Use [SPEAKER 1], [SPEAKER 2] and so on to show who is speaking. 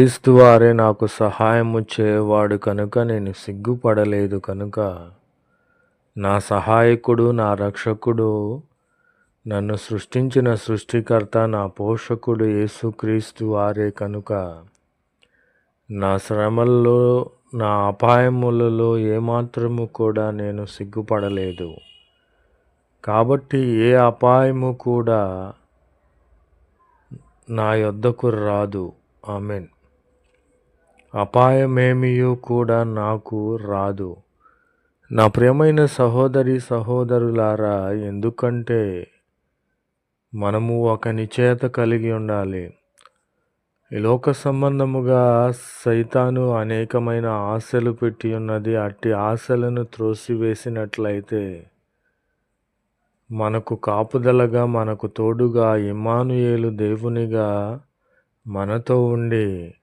[SPEAKER 1] క్రీస్తు వారే నాకు సహాయము చేయవాడు కనుక నేను సిగ్గుపడలేదు కనుక నా సహాయకుడు నా రక్షకుడు నన్ను సృష్టించిన సృష్టికర్త నా పోషకుడు యేసుక్రీస్తు వారే కనుక నా శ్రమల్లో నా అపాయములలో ఏమాత్రము కూడా నేను సిగ్గుపడలేదు. కాబట్టి ఏ అపాయము కూడా నా యొద్దకు రాదు. ఆమెన్. అపాయమేమియూ కూడా నాకు రాదు. నా ప్రియమైన సహోదరి సహోదరులారా ఎందుకంటే మనము ఒక నిచేత కలిగి ఉండాలి. ఈ లోక సంబంధముగా సైతాను అనేకమైన ఆశలు పెట్టి ఉన్నది అట్టి ఆశలను త్రోసివేసినట్లయితే మనకు కాపుదలగా మనకు తోడుగా ఇమానుయేలు దేవునిగా మనతో ఉండి